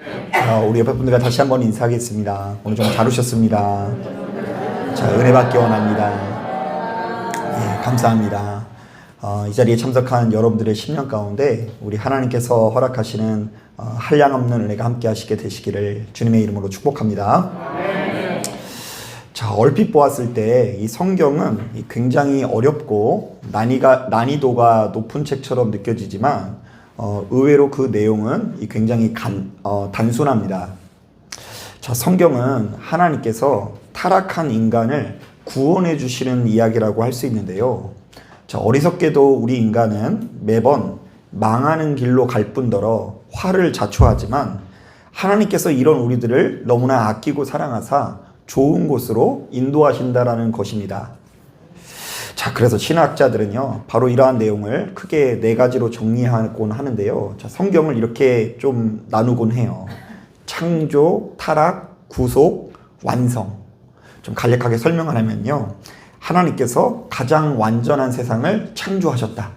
어, 우리 옆에 분들과 다시 한번 인사하겠습니다. 오늘 좀잘 오셨습니다. 자, 은혜 받기 원합니다. 예, 감사합니다. 어, 이 자리에 참석한 여러분들의 10년 가운데 우리 하나님께서 허락하시는 어, 한량 없는 은혜가 함께 하시게 되시기를 주님의 이름으로 축복합니다. 자, 얼핏 보았을 때 이 성경은 이 굉장히 어렵고 난이가, 난이도가 높은 책처럼 느껴지지만 어, 의외로 그 내용은 이 굉장히 간, 어, 단순합니다. 자, 성경은 하나님께서 타락한 인간을 구원해 주시는 이야기라고 할 수 있는데요. 자, 어리석게도 우리 인간은 매번 망하는 길로 갈 뿐더러 화를 자초하지만 하나님께서 이런 우리들을 너무나 아끼고 사랑하사 좋은 곳으로 인도하신다라는 것입니다. 자, 그래서 신학자들은요, 바로 이러한 내용을 크게 네 가지로 정리하곤 하는데요. 자, 성경을 이렇게 좀 나누곤 해요. 창조, 타락, 구속, 완성. 좀 간략하게 설명을 하면요. 하나님께서 가장 완전한 세상을 창조하셨다.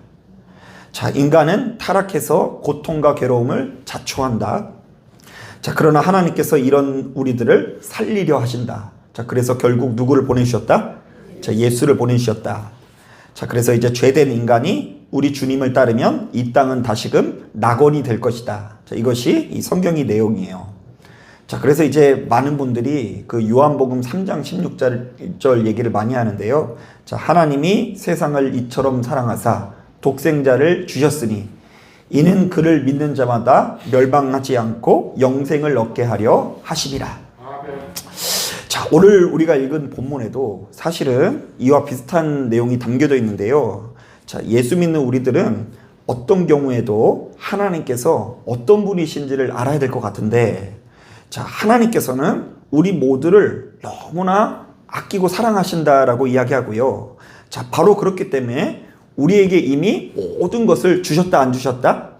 자, 인간은 타락해서 고통과 괴로움을 자초한다. 자, 그러나 하나님께서 이런 우리들을 살리려 하신다. 자, 그래서 결국 누구를 보내주셨다? 자, 예수를 보내주셨다. 자, 그래서 이제 죄된 인간이 우리 주님을 따르면 이 땅은 다시금 낙원이 될 것이다. 자, 이것이 이 성경의 내용이에요. 자, 그래서 이제 많은 분들이 그 요한복음 3장 16절 얘기를 많이 하는데요. 자, 하나님이 세상을 이처럼 사랑하사 독생자를 주셨으니 이는 그를 믿는 자마다 멸망하지 않고 영생을 얻게 하려 하심이라. 자, 오늘 우리가 읽은 본문에도 사실은 이와 비슷한 내용이 담겨져 있는데요. 자, 예수 믿는 우리들은 어떤 경우에도 하나님께서 어떤 분이신지를 알아야 될 것 같은데, 자, 하나님께서는 우리 모두를 너무나 아끼고 사랑하신다라고 이야기하고요. 자, 바로 그렇기 때문에 우리에게 이미 모든 것을 주셨다, 안 주셨다?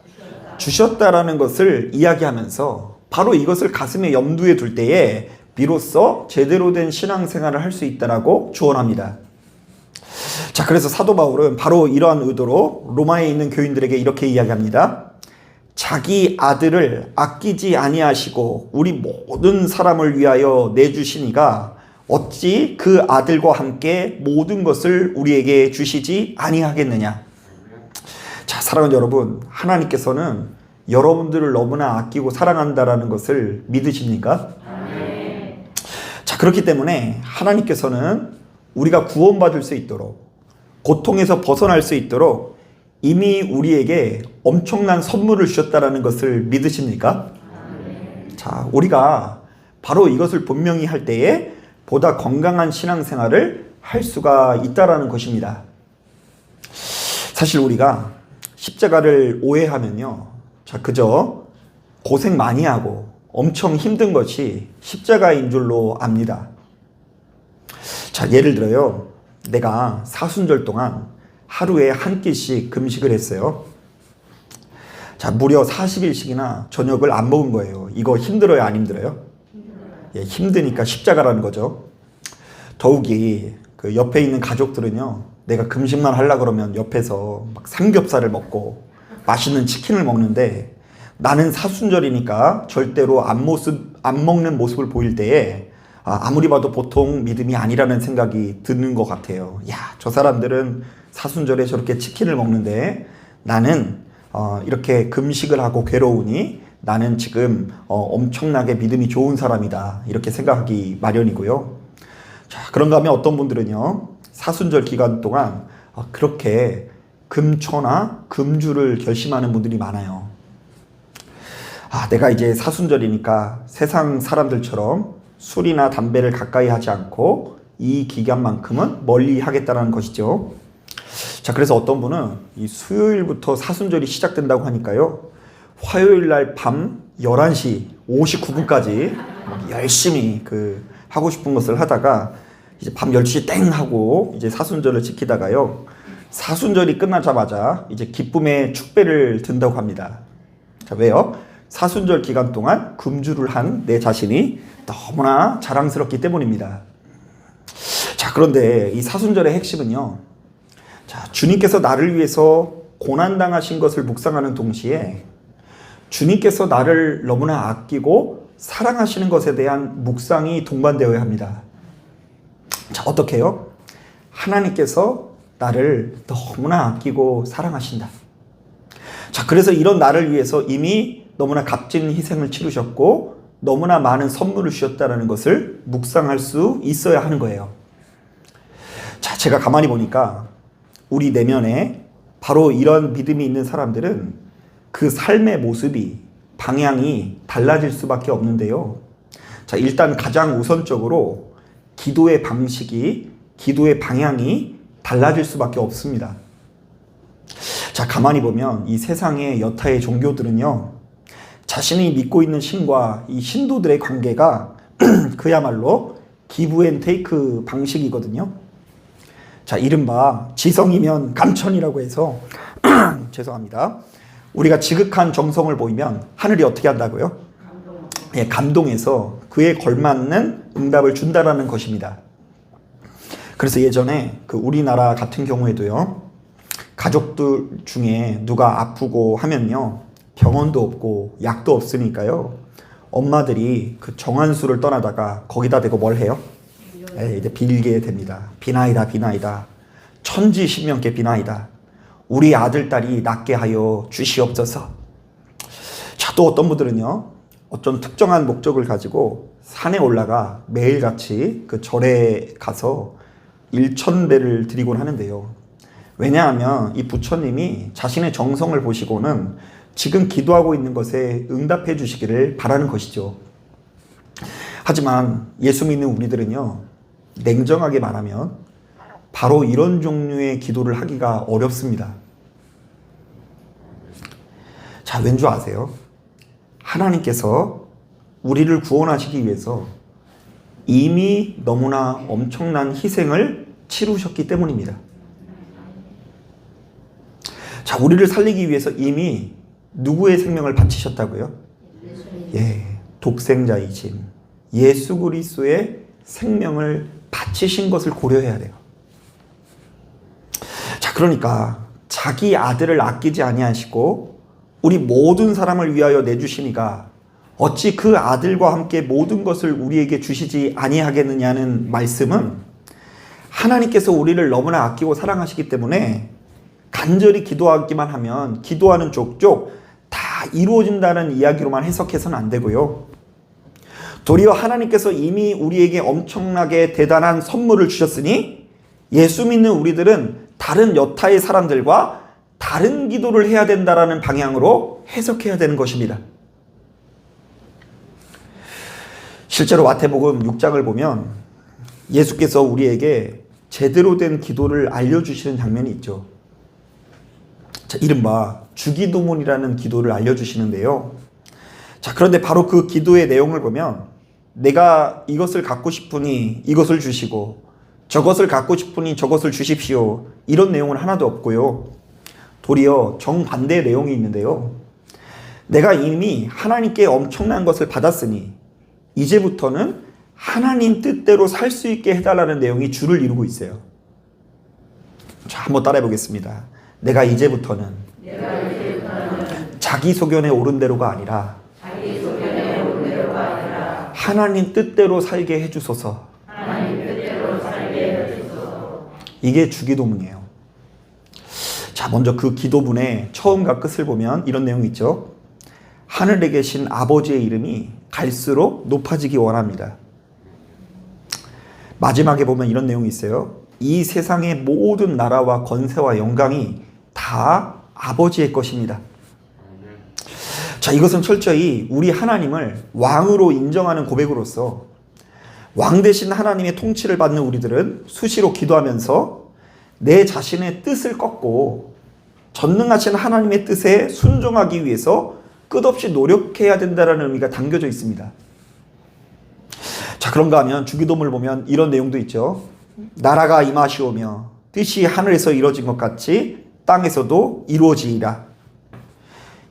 주셨다라는 것을 이야기하면서 바로 이것을 가슴에 염두에 둘 때에 비로소 제대로 된 신앙생활을 할 수 있다라고 주원합니다. 자, 그래서 사도 바울은 바로 이러한 의도로 로마에 있는 교인들에게 이렇게 이야기합니다. 자기 아들을 아끼지 아니하시고 우리 모든 사람을 위하여 내주시니가 어찌 그 아들과 함께 모든 것을 우리에게 주시지 아니하겠느냐. 자, 사랑하는 여러분, 하나님께서는 여러분들을 너무나 아끼고 사랑한다라는 것을 믿으십니까? 자, 그렇기 때문에 하나님께서는 우리가 구원받을 수 있도록 고통에서 벗어날 수 있도록 이미 우리에게 엄청난 선물을 주셨다라는 것을 믿으십니까? 자, 우리가 바로 이것을 분명히 할 때에 보다 건강한 신앙생활을 할 수가 있다라는 것입니다. 사실 우리가 십자가를 오해하면요. 자, 그저 고생 많이 하고 엄청 힘든 것이 십자가인 줄로 압니다. 자, 예를 들어요. 내가 사순절 동안 하루에 한 끼씩 금식을 했어요. 자, 무려 40일씩이나 저녁을 안 먹은 거예요. 이거 힘들어요, 안 힘들어요? 예, 힘드니까 십자가라는 거죠. 더욱이 그 옆에 있는 가족들은요, 내가 금식만 하려 그러면 옆에서 막 삼겹살을 먹고 맛있는 치킨을 먹는데 나는 사순절이니까 절대로 안 모습 안 먹는 모습을 보일 때에 아, 무리 봐도 보통 믿음이 아니라는 생각이 드는 것 같아요. 야, 저 사람들은 사순절에 저렇게 치킨을 먹는데 나는 어, 이렇게 금식을 하고 괴로우니 나는 지금 어, 엄청나게 믿음이 좋은 사람이다. 이렇게 생각하기 마련이고요. 자, 그런가 하면 어떤 분들은요, 사순절 기간 동안 어, 그렇게 금초나 금주를 결심하는 분들이 많아요. 아, 내가 이제 사순절이니까 세상 사람들처럼 술이나 담배를 가까이 하지 않고 이 기간만큼은 멀리 하겠다는 것이죠. 자, 그래서 어떤 분은 이 수요일부터 사순절이 시작된다고 하니까요. 화요일 날 밤 11시 59분까지 열심히 그 하고 싶은 것을 하다가 이제 밤 12시 땡 하고 이제 사순절을 지키다가요. 사순절이 끝나자마자 이제 기쁨의 축배를 든다고 합니다. 자, 왜요? 사순절 기간 동안 금주를 한 내 자신이 너무나 자랑스럽기 때문입니다. 자, 그런데 이 사순절의 핵심은요. 자, 주님께서 나를 위해서 고난당하신 것을 묵상하는 동시에 주님께서 나를 너무나 아끼고 사랑하시는 것에 대한 묵상이 동반되어야 합니다. 자, 어떻게 요? 하나님께서 나를 너무나 아끼고 사랑하신다. 자, 그래서 이런 나를 위해서 이미 너무나 값진 희생을 치르셨고 너무나 많은 선물을 주셨다는 것을 묵상할 수 있어야 하는 거예요. 자, 제가 가만히 보니까 우리 내면에 바로 이런 믿음이 있는 사람들은 그 삶의 모습이 방향이 달라질 수밖에 없는데요. 자, 일단 가장 우선적으로 기도의 방식이 기도의 방향이 달라질 수밖에 없습니다. 자, 가만히 보면 이 세상의 여타의 종교들은요. 자신이 믿고 있는 신과 이 신도들의 관계가 그야말로 기브 앤 테이크 방식이거든요. 자, 이른바 지성이면 감천이라고 해서 죄송합니다. 우리가 지극한 정성을 보이면 하늘이 어떻게 한다고요? 예, 감동해서 그에 걸맞는 응답을 준다라는 것입니다. 그래서 예전에 그 우리나라 같은 경우에도요. 가족들 중에 누가 아프고 하면요. 병원도 없고 약도 없으니까요. 엄마들이 그 정한 수를 떠나다가 거기다 대고 뭘 해요? 예, 이제 빌게 됩니다. 비나이다 비나이다. 천지 신명께 비나이다. 우리 아들 딸이 낫게 하여 주시옵소서. 자, 또 어떤 분들은요. 어떤 특정한 목적을 가지고 산에 올라가 매일같이 그 절에 가서 일천배를 드리곤 하는데요. 왜냐하면 이 부처님이 자신의 정성을 보시고는 지금 기도하고 있는 것에 응답해 주시기를 바라는 것이죠. 하지만 예수 믿는 우리들은요, 냉정하게 말하면 바로 이런 종류의 기도를 하기가 어렵습니다. 자, 왠 줄 아세요? 하나님께서 우리를 구원하시기 위해서 이미 너무나 엄청난 희생을 치르셨기 때문입니다. 자, 우리를 살리기 위해서 이미 누구의 생명을 바치셨다고요? 예, 독생자이신 예수 그리스도의 생명을 바치신 것을 고려해야 돼요. 자, 그러니까 자기 아들을 아끼지 아니하시고 우리 모든 사람을 위하여 내주시니가 어찌 그 아들과 함께 모든 것을 우리에게 주시지 아니하겠느냐는 말씀은 하나님께서 우리를 너무나 아끼고 사랑하시기 때문에 간절히 기도하기만 하면 기도하는 족족 다 이루어진다는 이야기로만 해석해서는 안 되고요. 도리어 하나님께서 이미 우리에게 엄청나게 대단한 선물을 주셨으니 예수 믿는 우리들은 다른 여타의 사람들과 다른 기도를 해야 된다라는 방향으로 해석해야 되는 것입니다. 실제로 마태복음 6장을 보면 예수께서 우리에게 제대로 된 기도를 알려주시는 장면이 있죠. 자, 이른바 주기도문이라는 기도를 알려주시는데요. 자, 그런데 바로 그 기도의 내용을 보면 내가 이것을 갖고 싶으니 이것을 주시고 저것을 갖고 싶으니 저것을 주십시오. 이런 내용은 하나도 없고요. 도리어 정반대의 내용이 있는데요. 내가 이미 하나님께 엄청난 것을 받았으니 이제부터는 하나님 뜻대로 살 수 있게 해달라는 내용이 줄을 이루고 있어요. 자, 한번 따라해 보겠습니다. 내가 이제부터는, 자기 소견에 옳은 대로가 아니라, 하나님 뜻대로 살게 해주소서. 이게 주기도문이에요. 자, 먼저 그 기도문의 처음과 끝을 보면 이런 내용이 있죠. 하늘에 계신 아버지의 이름이 갈수록 높아지기 원합니다. 마지막에 보면 이런 내용이 있어요. 이 세상의 모든 나라와 권세와 영광이 다 아버지의 것입니다. 자, 이것은 철저히 우리 하나님을 왕으로 인정하는 고백으로서 왕 대신 하나님의 통치를 받는 우리들은 수시로 기도하면서 내 자신의 뜻을 꺾고 전능하신 하나님의 뜻에 순종하기 위해서 끝없이 노력해야 된다는 의미가 담겨져 있습니다. 자, 그런가 하면 주기도문을 보면 이런 내용도 있죠. 나라가 임하시오며 뜻이 하늘에서 이루어진 것 같이 땅에서도 이루어지리라.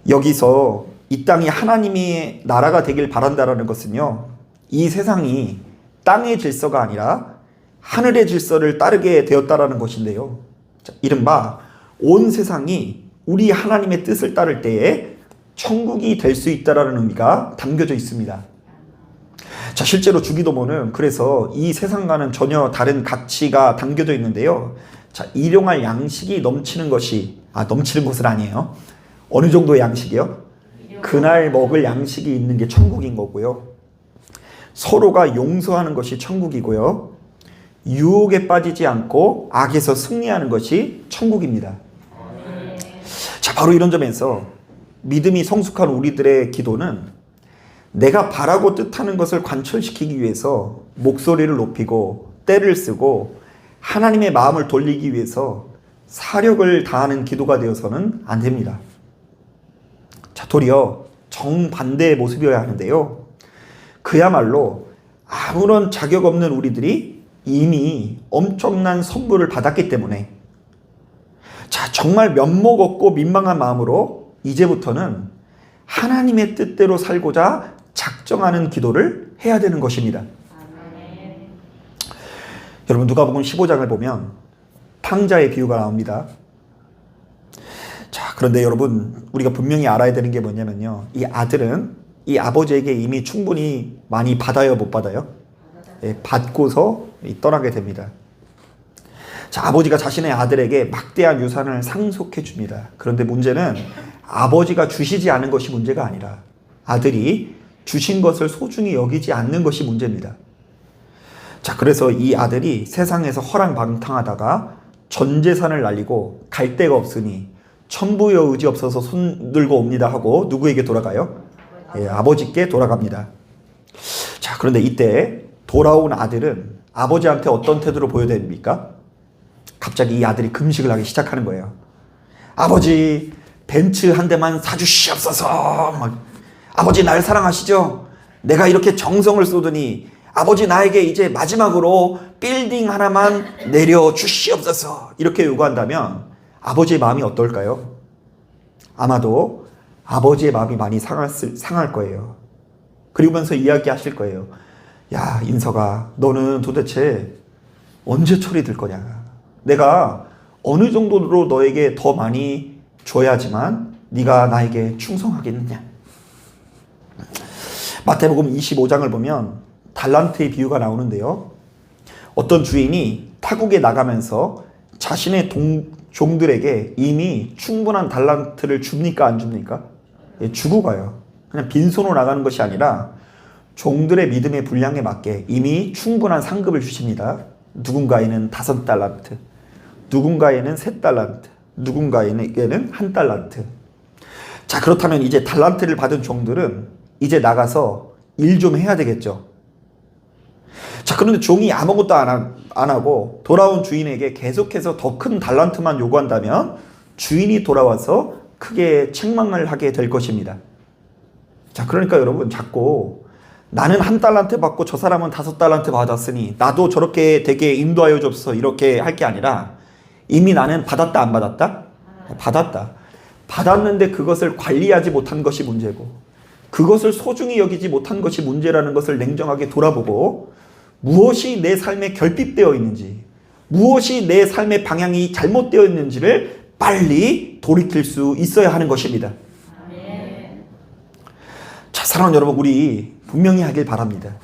여기서 이 땅이 하나님의 나라가 되길 바란다라는 것은요. 이 세상이 땅의 질서가 아니라 하늘의 질서를 따르게 되었다라는 것인데요. 자, 이른바 온 세상이 우리 하나님의 뜻을 따를 때에 천국이 될 수 있다라는 의미가 담겨져 있습니다. 자, 실제로 주기도문은 그래서 이 세상과는 전혀 다른 가치가 담겨져 있는데요. 자, 일용할 양식이 넘치는 것이 아, 넘치는 것은 아니에요. 어느 정도의 양식이요? 그날 먹을 양식이 있는 게 천국인 거고요. 서로가 용서하는 것이 천국이고요. 유혹에 빠지지 않고 악에서 승리하는 것이 천국입니다. 자, 바로 이런 점에서 믿음이 성숙한 우리들의 기도는 내가 바라고 뜻하는 것을 관철시키기 위해서 목소리를 높이고 때를 쓰고 하나님의 마음을 돌리기 위해서 사력을 다하는 기도가 되어서는 안 됩니다. 자, 도리어 정반대의 모습이어야 하는데요. 그야말로 아무런 자격 없는 우리들이 이미 엄청난 선물을 받았기 때문에 자, 정말 면목 없고 민망한 마음으로 이제부터는 하나님의 뜻대로 살고자 작정하는 기도를 해야 되는 것입니다. 여러분 누가복음 15장을 보면 탕자의 비유가 나옵니다. 자, 그런데 여러분 우리가 분명히 알아야 되는 게 뭐냐면요. 이 아들은 이 아버지에게 이미 충분히 많이 받아요, 못 받아요? 예, 받고서 떠나게 됩니다. 자, 아버지가 자신의 아들에게 막대한 유산을 상속해 줍니다. 그런데 문제는 아버지가 주시지 않은 것이 문제가 아니라 아들이 주신 것을 소중히 여기지 않는 것이 문제입니다. 자, 그래서 이 아들이 세상에서 허랑방탕하다가 전 재산을 날리고 갈 데가 없으니 천부여 의지 없어서 손 들고 옵니다 하고 누구에게 돌아가요? 예, 아버지께 돌아갑니다. 자, 그런데 이때 돌아온 아들은 아버지한테 어떤 태도를 보여야 됩니까? 갑자기 이 아들이 금식을 하기 시작하는 거예요. 아버지, 벤츠 한 대만 사주시옵소서. 막, 아버지, 날 사랑하시죠? 내가 이렇게 정성을 쏟으니 아버지 나에게 이제 마지막으로 빌딩 하나만 내려 주시옵소서. 이렇게 요구한다면 아버지의 마음이 어떨까요? 아마도 아버지의 마음이 많이 상할, 상할 거예요. 그리고면서 이야기하실 거예요. 야, 인서가, 너는 도대체 언제 철이 들 거냐? 내가 어느 정도로 너에게 더 많이 줘야지만 네가 나에게 충성하겠느냐? 마태복음 25장을 보면 달란트의 비유가 나오는데요. 어떤 주인이 타국에 나가면서 자신의 동, 종들에게 이미 충분한 달란트를 줍니까 안 줍니까? 예, 주고 가요. 그냥 빈손으로 나가는 것이 아니라 종들의 믿음의 분량에 맞게 이미 충분한 상급을 주십니다. 누군가에는 다섯 달란트, 누군가에는 세 달란트, 누군가에게는 한 달란트. 자, 그렇다면 이제 달란트를 받은 종들은 이제 나가서 일 좀 해야 되겠죠. 자, 그런데 종이 아무것도 안, 하, 안 하고 돌아온 주인에게 계속해서 더 큰 달란트만 요구한다면 주인이 돌아와서 크게 책망을 하게 될 것입니다. 자, 그러니까 여러분 자꾸 나는 한 달란트 받고 저 사람은 다섯 달란트 받았으니 나도 저렇게 되게 인도하여 줬어 이렇게 할 게 아니라 이미 나는 받았다 안 받았다? 받았다. 받았는데 그것을 관리하지 못한 것이 문제고 그것을 소중히 여기지 못한 것이 문제라는 것을 냉정하게 돌아보고 무엇이 내 삶에 결핍되어 있는지 무엇이 내 삶의 방향이 잘못되어 있는지를 빨리 돌이킬 수 있어야 하는 것입니다. 자, 사랑하는 여러분, 우리 분명히 하길 바랍니다.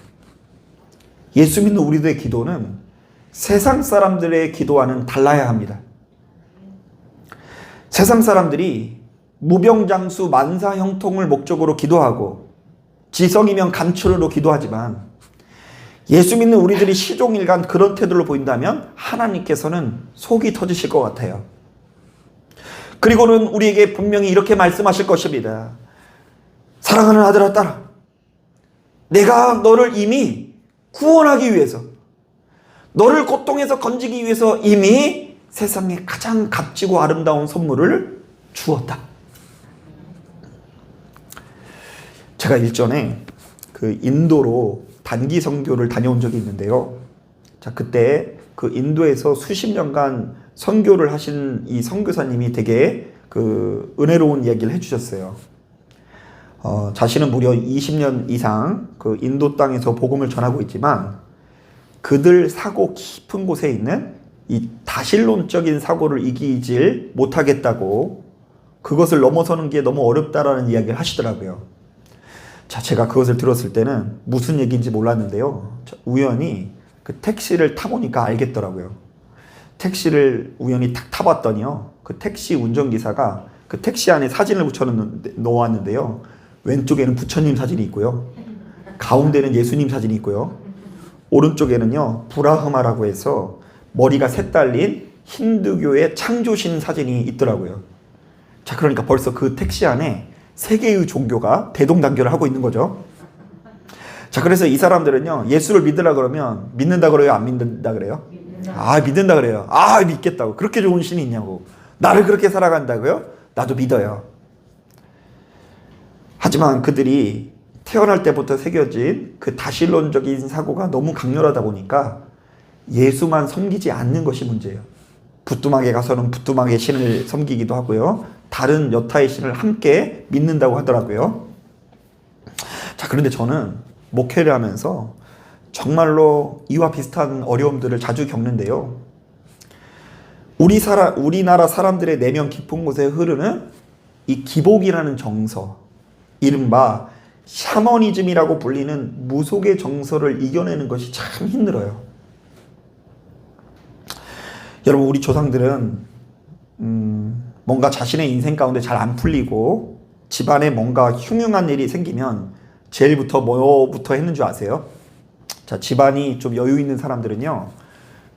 예수 믿는 우리들의 기도는 세상 사람들의 기도와는 달라야 합니다. 세상 사람들이 무병장수 만사 형통을 목적으로 기도하고 지성이면 감추로 기도하지만 예수 믿는 우리들이 시종일관 그런 태도를 보인다면 하나님께서는 속이 터지실 것 같아요. 그리고는 우리에게 분명히 이렇게 말씀하실 것입니다. 사랑하는 아들아 딸아 내가 너를 이미 구원하기 위해서 너를 고통에서 건지기 위해서 이미 세상에 가장 값지고 아름다운 선물을 주었다. 제가 일전에 그 인도로 단기 선교를 다녀온 적이 있는데요. 자, 그때 그 인도에서 수십 년간 선교를 하신 이 선교사님이 되게 그 은혜로운 얘기를 해주셨어요. 어, 자신은 무려 20년 이상 그 인도 땅에서 복음을 전하고 있지만 그들 사고 깊은 곳에 있는 이 다신론적인 사고를 이기질 못하겠다고 그것을 넘어서는 게 너무 어렵다라는 이야기를 하시더라고요. 자, 제가 그것을 들었을 때는 무슨 얘기인지 몰랐는데요. 저 우연히 그 택시를 타보니까 알겠더라고요. 택시를 우연히 탁 타봤더니요. 그 택시 운전기사가 그 택시 안에 사진을 붙여놓았는데요. 왼쪽에는 부처님 사진이 있고요. 가운데는 예수님 사진이 있고요. 오른쪽에는요. 브라흐마라고 해서 머리가 셋 달린 힌두교의 창조신 사진이 있더라고요. 자, 그러니까 벌써 그 택시 안에 세 개의 종교가 대동단결을 하고 있는 거죠. 자, 그래서 이 사람들은요, 예수를 믿으라 그러면 믿는다 그래요? 안 믿는다 그래요? 아, 믿는다 그래요. 아, 믿겠다고. 그렇게 좋은 신이 있냐고. 나를 그렇게 살아간다고요? 나도 믿어요. 하지만 그들이 태어날 때부터 새겨진 그 다신론적인 사고가 너무 강렬하다 보니까 예수만 섬기지 않는 것이 문제예요. 부뚜막에 가서는 부뚜막의 신을 섬기기도 하고요. 다른 여타의 신을 함께 믿는다고 하더라고요. 자, 그런데 저는 목회를 하면서 정말로 이와 비슷한 어려움들을 자주 겪는데요. 우리 사람, 우리나라 사람들의 내면 깊은 곳에 흐르는 이 기복이라는 정서, 이른바 샤머니즘이라고 불리는 무속의 정서를 이겨내는 것이 참 힘들어요. 여러분, 우리 조상들은 음, 뭔가 자신의 인생 가운데 잘 안 풀리고 집안에 뭔가 흉흉한 일이 생기면 제일부터 뭐부터 했는 줄 아세요? 자, 집안이 좀 여유 있는 사람들은요,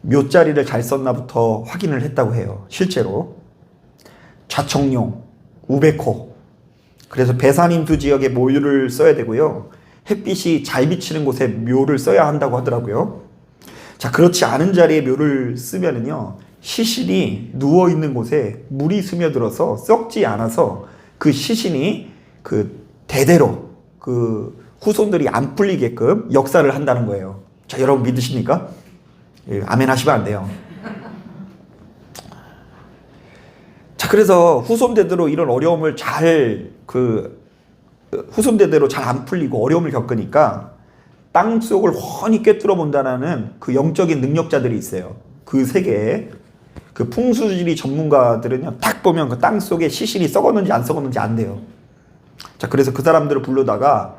묘자리를 잘 썼나부터 확인을 했다고 해요. 실제로. 좌청룡, 우베코. 그래서 배산인두 지역에 묘를 써야 되고요. 햇빛이 잘 비치는 곳에 묘를 써야 한다고 하더라고요. 자, 그렇지 않은 자리에 묘를 쓰면은요, 시신이 누워 있는 곳에 물이 스며들어서 썩지 않아서 그 시신이 그 대대로 그 후손들이 안 풀리게끔 역사를 한다는 거예요. 자, 여러분 믿으십니까? 예, 아멘 하시면 안 돼요. 자, 그래서 후손대대로 이런 어려움을 잘 그 후손대대로 잘 안 풀리고 어려움을 겪으니까 땅 속을 훤히 꿰뚫어 본다는 그 영적인 능력자들이 있어요. 그 세계에 그 풍수지리 전문가들은요, 딱 보면 그 땅 속에 시신이 썩었는지 안 썩었는지 안 돼요. 자, 그래서 그 사람들을 불러다가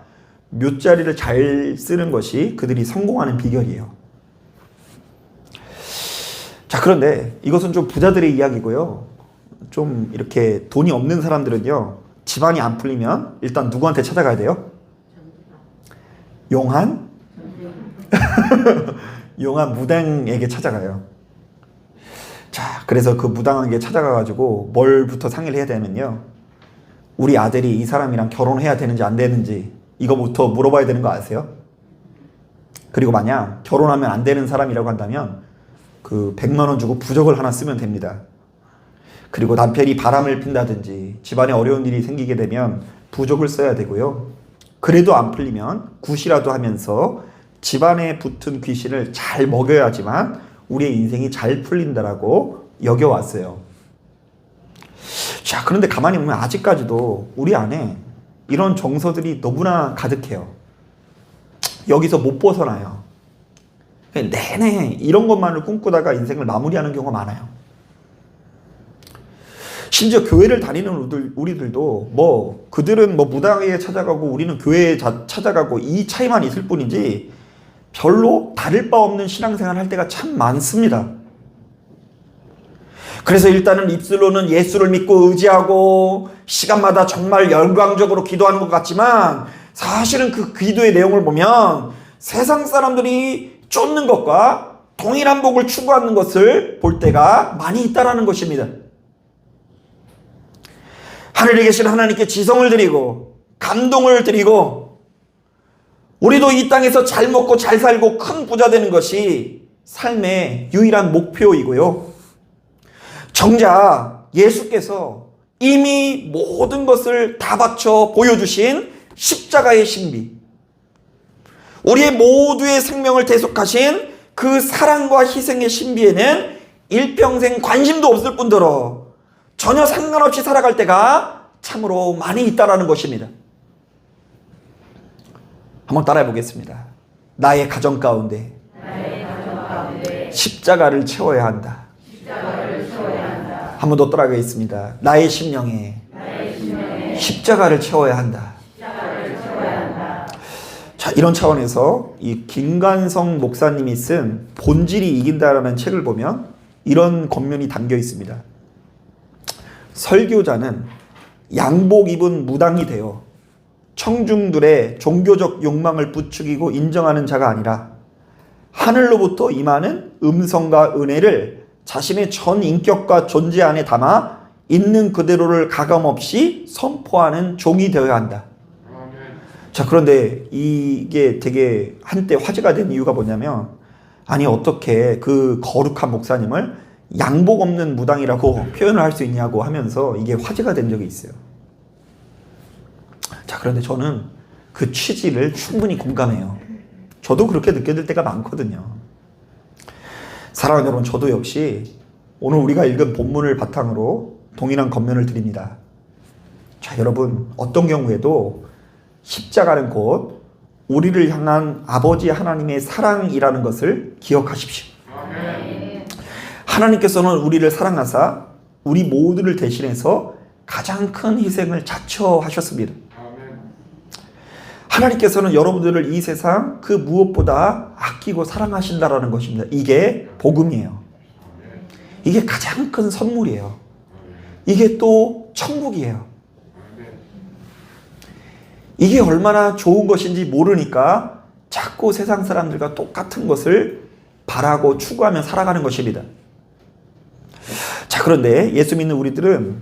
묘자리를 잘 쓰는 것이 그들이 성공하는 비결이에요. 자, 그런데 이것은 좀 부자들의 이야기고요. 좀 이렇게 돈이 없는 사람들은요, 집안이 안 풀리면 일단 누구한테 찾아가야 돼요? 용한? 용한 무당에게 찾아가요. 자, 그래서 그 무당에게 찾아가가지고 뭘부터 상의를 해야 되면요. 우리 아들이 이 사람이랑 결혼해야 되는지 안 되는지 이거부터 물어봐야 되는 거 아세요? 그리고 만약 결혼하면 안 되는 사람이라고 한다면 그 100만 원 주고 부적을 하나 쓰면 됩니다. 그리고 남편이 바람을 핀다든지 집안에 어려운 일이 생기게 되면 부적을 써야 되고요. 그래도 안 풀리면 굿이라도 하면서 집안에 붙은 귀신을 잘 먹여야지만 우리의 인생이 잘 풀린다라고 여겨왔어요. 자, 그런데 가만히 보면 아직까지도 우리 안에 이런 정서들이 너무나 가득해요. 여기서 못 벗어나요. 내내 이런 것만을 꿈꾸다가 인생을 마무리하는 경우가 많아요. 심지어 교회를 다니는 우리들, 우리들도 뭐 그들은 뭐 무당에 찾아가고 우리는 교회에 자, 찾아가고 이 차이만 있을 뿐이지 별로 다를 바 없는 신앙생활 할 때가 참 많습니다. 그래서 일단은 입술로는 예수를 믿고 의지하고 시간마다 정말 열광적으로 기도하는 것 같지만 사실은 그 기도의 내용을 보면 세상 사람들이 쫓는 것과 동일한 복을 추구하는 것을 볼 때가 많이 있다라는 것입니다. 하늘에 계신 하나님께 지성을 드리고 감동을 드리고 우리도 이 땅에서 잘 먹고 잘 살고 큰 부자 되는 것이 삶의 유일한 목표이고요. 정작 예수께서 이미 모든 것을 다 바쳐 보여주신 십자가의 신비, 우리의 모두의 생명을 대속하신 그 사랑과 희생의 신비에는 일평생 관심도 없을 뿐더러 전혀 상관없이 살아갈 때가 참으로 많이 있다라는 것입니다. 한번 따라해 보겠습니다. 나의 가정 가운데, 십자가를 채워야 한다. 한번 더 따라가겠습니다. 나의 심령에, 십자가를 채워야 한다. 자, 이런 차원에서 이 김관성 목사님이 쓴 본질이 이긴다라는 책을 보면 이런 겉면이 담겨 있습니다. 설교자는 양복 입은 무당이 되어 청중들의 종교적 욕망을 부추기고 인정하는 자가 아니라 하늘로부터 임하는 음성과 은혜를 자신의 전 인격과 존재 안에 담아 있는 그대로를 가감없이 선포하는 종이 되어야 한다. 자, 그런데 이게 되게 한때 화제가 된 이유가 뭐냐면, 아니, 어떻게 그 거룩한 목사님을 양복 없는 무당이라고 표현을 할 수 있냐고 하면서 이게 화제가 된 적이 있어요. 자, 그런데 저는 그 취지를 충분히 공감해요. 저도 그렇게 느껴질 때가 많거든요. 사랑하는 여러분, 저도 역시 오늘 우리가 읽은 본문을 바탕으로 동일한 겉면을 드립니다. 자, 여러분, 어떤 경우에도 십자가는 곧 우리를 향한 아버지 하나님의 사랑이라는 것을 기억하십시오. 하나님께서는 우리를 사랑하사 우리 모두를 대신해서 가장 큰 희생을 자처하셨습니다. 하나님께서는 여러분들을 이 세상 그 무엇보다 아끼고 사랑하신다라는 것입니다. 이게 복음이에요. 이게 가장 큰 선물이에요. 이게 또 천국이에요. 이게 얼마나 좋은 것인지 모르니까 자꾸 세상 사람들과 똑같은 것을 바라고 추구하며 살아가는 것입니다. 자, 그런데 예수 믿는 우리들은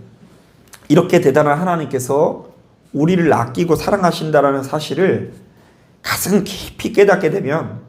이렇게 대단한 하나님께서 우리를 아끼고 사랑하신다라는 사실을 가슴 깊이 깨닫게 되면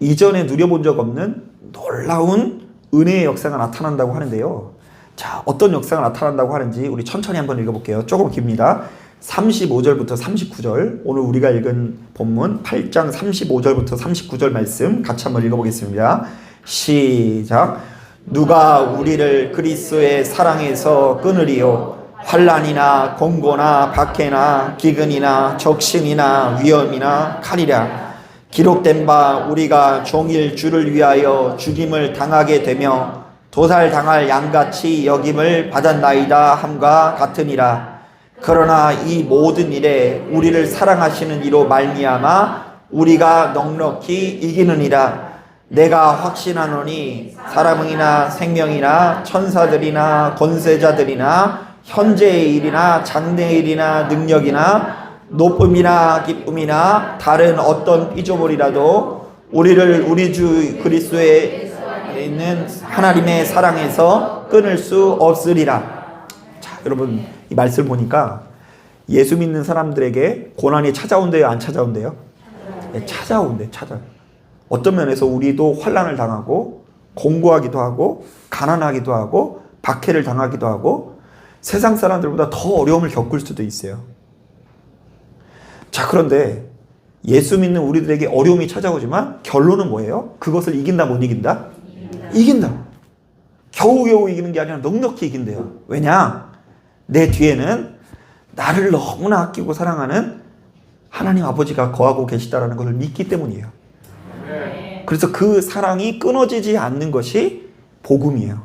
이전에 누려본 적 없는 놀라운 은혜의 역사가 나타난다고 하는데요. 자, 어떤 역사가 나타난다고 하는지 우리 천천히 한번 읽어볼게요. 조금 깁니다. 35절부터 39절, 오늘 우리가 읽은 본문 8장 35절부터 39절 말씀 같이 한번 읽어보겠습니다. 시작. 누가 우리를 그리스도의 사랑에서 끊으리요? 환란이나 공고나 박해나 기근이나 적신이나 위험이나 칼이라 기록된 바 우리가 종일 주를 위하여 죽임을 당하게 되며 도살 당할 양같이 여김을 받았나이다 함과 같으니라. 그러나 이 모든 일에 우리를 사랑하시는 이로 말미암아 우리가 넉넉히 이기느니라. 내가 확신하노니 사람이나 생명이나 천사들이나 권세자들이나 현재의 일이나 장래의 일이나 능력이나 높음이나 기쁨이나 다른 어떤 피조물이라도 우리를 우리 주 그리스도에 있는 하나님의 사랑에서 끊을 수 없으리라. 자, 여러분 이 말씀을 보니까 예수 믿는 사람들에게 고난이 찾아온대요, 안 찾아온대요? 네, 찾아온대, 찾아. 어떤 면에서 우리도 환란을 당하고 공고하기도 하고 가난하기도 하고 박해를 당하기도 하고 세상 사람들보다 더 어려움을 겪을 수도 있어요. 자, 그런데 예수 믿는 우리들에게 어려움이 찾아오지만 결론은 뭐예요? 그것을 이긴다, 못 이긴다? 이긴다. 겨우겨우 이기는 게 아니라 넉넉히 이긴대요. 왜냐? 내 뒤에는 나를 너무나 아끼고 사랑하는 하나님 아버지가 거하고 계시다라는 것을 믿기 때문이에요. 그래서 그 사랑이 끊어지지 않는 것이 복음이에요.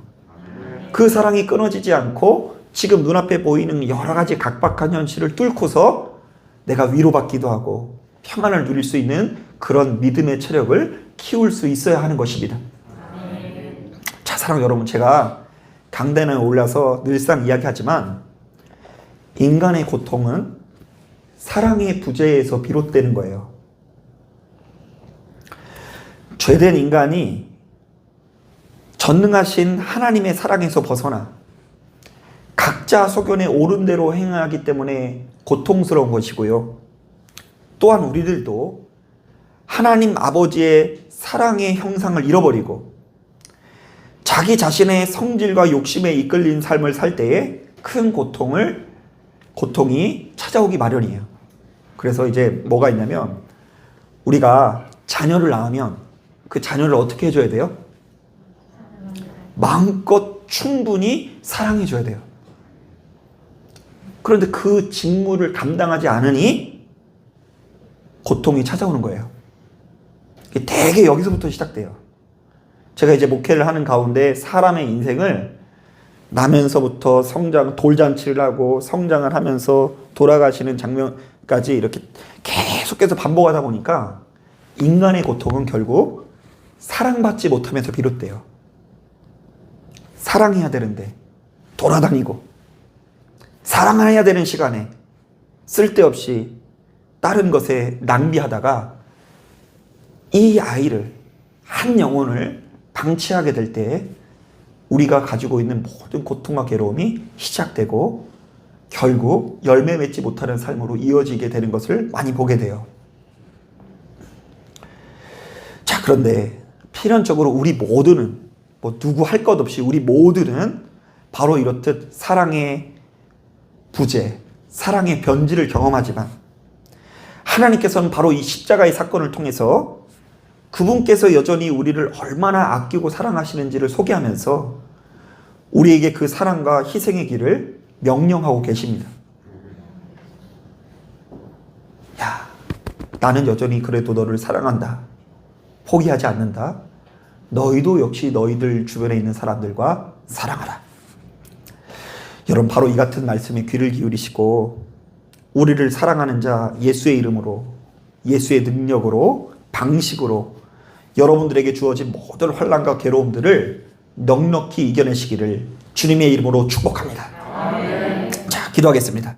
그 사랑이 끊어지지 않고 지금 눈앞에 보이는 여러 가지 각박한 현실을 뚫고서 내가 위로받기도 하고 평안을 누릴 수 있는 그런 믿음의 체력을 키울 수 있어야 하는 것입니다. 자, 사랑 여러분, 제가 강단에 올라서 늘상 이야기하지만 인간의 고통은 사랑의 부재에서 비롯되는 거예요. 죄된 인간이 전능하신 하나님의 사랑에서 벗어나 각자 소견에 옳은 대로 행하기 때문에 고통스러운 것이고요. 또한 우리들도 하나님 아버지의 사랑의 형상을 잃어버리고 자기 자신의 성질과 욕심에 이끌린 삶을 살 때에 큰 고통을 고통이 찾아오기 마련이에요. 그래서 이제 뭐가 있냐면 우리가 자녀를 낳으면 그 자녀를 어떻게 해줘야 돼요? 마음껏 충분히 사랑해줘야 돼요. 그런데 그 직무를 감당하지 않으니 고통이 찾아오는 거예요. 대개 여기서부터 시작돼요. 제가 이제 목회를 하는 가운데 사람의 인생을 나면서부터 성장 돌잔치를 하고 성장을 하면서 돌아가시는 장면까지 이렇게 계속해서 반복하다 보니까 인간의 고통은 결국 사랑받지 못하면서 비롯돼요. 사랑해야 되는데 돌아다니고 사랑해야 되는 시간에 쓸데없이 다른 것에 낭비하다가 이 아이를 한 영혼을 방치하게 될때 우리가 가지고 있는 모든 고통과 괴로움이 시작되고 결국 열매 맺지 못하는 삶으로 이어지게 되는 것을 많이 보게 돼요. 자, 그런데 필연적으로 우리 모두는 뭐 누구 할 것 없이 우리 모두는 바로 이렇듯 사랑의 부재, 사랑의 변질을 경험하지만 하나님께서는 바로 이 십자가의 사건을 통해서 그분께서 여전히 우리를 얼마나 아끼고 사랑하시는지를 소개하면서 우리에게 그 사랑과 희생의 길을 명령하고 계십니다. 야, 나는 여전히 그래도 너를 사랑한다. 포기하지 않는다. 너희도 역시 너희들 주변에 있는 사람들과 사랑하라. 여러분 바로 이 같은 말씀에 귀를 기울이시고 우리를 사랑하는 자 예수의 이름으로 예수의 능력으로 방식으로 여러분들에게 주어진 모든 환란과 괴로움들을 넉넉히 이겨내시기를 주님의 이름으로 축복합니다. 자, 기도하겠습니다.